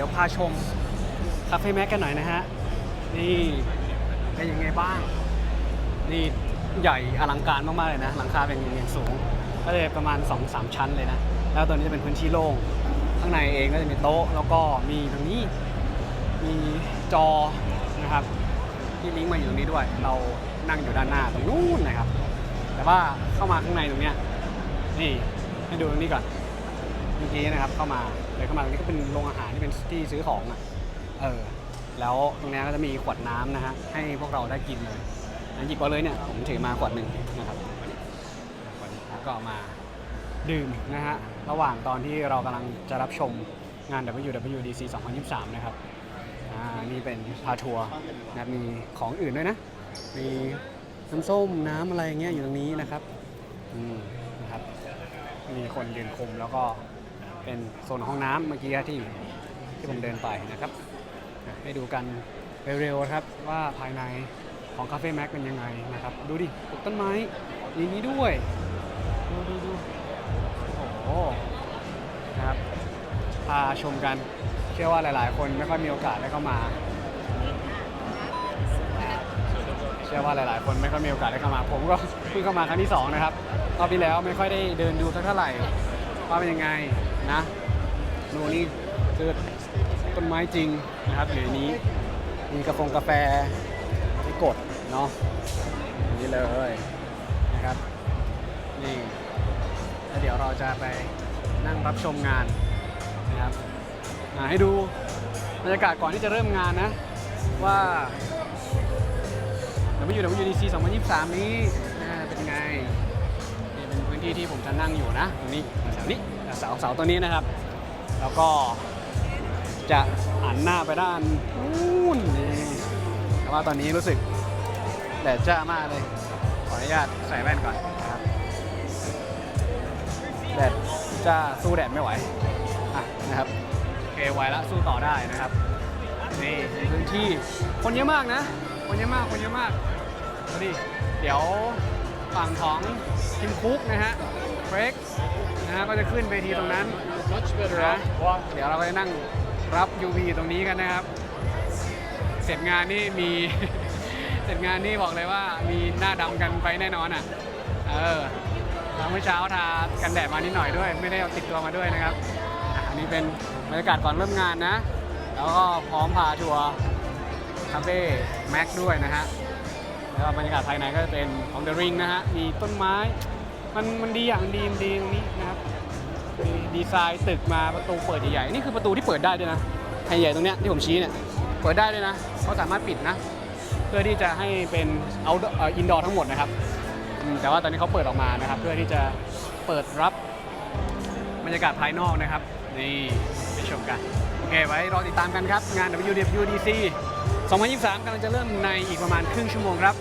ดี๋ยวพาชมคาเฟ่แม็กกันหน่อยนะฮะ นี่เป็นยังไงบ้าง นี่ใหญ่อลังการมาก ๆ เลยนะ หลังคาเป็นอย่างสูง ก็เลยประมาณ 2-3 ชั้นเลยนะ แล้วตัวนี้จะเป็นพื้นที่โล่ง ข้างในเองก็จะมีโต๊ะ แล้วก็มีตรงนี้ มีจอนะครับ ที่ลิงก์มาอยู่ตรงนี้ด้วย เรานั่งอยู่ด้านหน้าตรงนู้นนะครับ แต่ว่าเข้ามาข้างในตรงเนี้ย นี่ให้ดูตรงนี้ก่อน เมื่อกี้นะครับเข้ามา เลยเข้ามาตรงนี้ก็เป็นโรงอาหารที่เป็นที่ซื้อของอะเออแล้วตรงนี้ก็จะมีขวดน้ำนะฮะให้พวกเราได้กินเลยนะหยิบมาเลยเนี่ยผมถือมาขวดหนึ่งนะครับขวดนี้แล้วก็มาดื่มนะฮะระหว่างตอนที่เรากำลังจะรับชมงาน WWDC 2023 นะครับอ่านี่เป็นพาทัวร์นะมีของอื่นด้วยนะ มีน้ำส้มน้ำอะไรเงี้ยอยู่ตรงนี้นะครับอืมนะครับมีคนยืนคุมแล้วก็ เป็นโซนห้องน้ำเมื่อกี้ที่ที่ผมเดินไปนะครับให้ดูกันเร็วๆครับว่าภายในของคาเฟ่แม็กเป็นยังไงนะครับ ดูดิปลูกต้นไม้อย่างนี้ด้วย ดูดูดูโอ้โหนะครับพาชมกันเชื่อว่าหลายๆ คนไม่ค่อยมีโอกาสได้เข้ามา เชื่อว่าหลายๆ คนไม่ค่อยมีโอกาสได้เข้ามา ผมก็เพิ่งเข้ามาครั้งที่สองนะครับรอบที่แล้วไม่ค่อยได้เดินดูสักเท่าไหร่ว่าเป็นยังไง นะดูนี่คือต้นไม้จริงนะครับอยู่ในนี้มีกาแฟกาแฟที่กดเนาะอย่างนี้เลยนะครับนี่แล้วเดี๋ยวเราจะไปนั่งรับชมงานนะครับอ่าให้ดูบรรยากาศก่อนที่จะเริ่มงานนะว่า WWDC 2023 นี้อ่าเป็นยังไงนี่เป็นพื้นที่ที่ผมจะนั่งอยู่นะตรงนี้แถวนี้ เสาเสาตัวนี้นะครับ แล้วก็จะหันหน้าไปด้านนู้นนี่แต่ว่าตอนนี้รู้สึกแดดจ้ามากเลย ขออนุญาตใส่แว่นก่อนนะครับแดดจ้าสู้แดดไม่ไหวอะนะครับโอเคไหวแล้วสู้ต่อได้นะครับนี่เป็นพื้นที่คนเยอะมากนะ คนเยอะมากคนเยอะมากดูดิเดี๋ยวฝั่งของทีมคุกนะฮะ เฟกนะฮะก็จะขึ้นเวทีตรงนั้นนะเดี๋ยวเราไปนั่งรับ UV ตรงนี้กันนะครับ เสร็จงานนี่มี เสร็จงานนี่บอกเลยว่ามีหน้าดำกันไปแน่นอนอะ เออเมื่อเช้าทากันแดดมานิดหน่อยด้วย ไม่ได้เอาติดตัวมาด้วยนะครับ อันนี้เป็นบรรยากาศก่อนเริ่มงานนะ แล้วก็พร้อมพาทัวร์คาเฟ่แม็กด้วยนะฮะ แล้วบรรยากาศภายในก็จะเป็นของเดอะริงนะฮะ มีต้นไม้ มันมันดีอย่างดีมันดีตรงนี้นะครับมีดีไซน์ตึกมาประตูเปิดใหญ่ๆนี่คือประตูที่เปิดได้ด้วยนะไฮใหญ่ตรงเนี้ยที่ผมชี้เนี่ยเปิดได้ด้วยนะเขาสามารถปิดนะ เพื่อที่จะให้เป็นเอาอินดอร์ทั้งหมดนะครับแต่ว่าตอนนี้เขาเปิดออกมานะครับ เพื่อที่จะเปิดรับบรรยากาศภายนอกนะครับ นี่ไปชมกัน โอเค ไว้รอติดตามกันครับ งาน WWDC 2023กำลังจะเริ่มในอีกประมาณครึ่งชั่วโมงครับ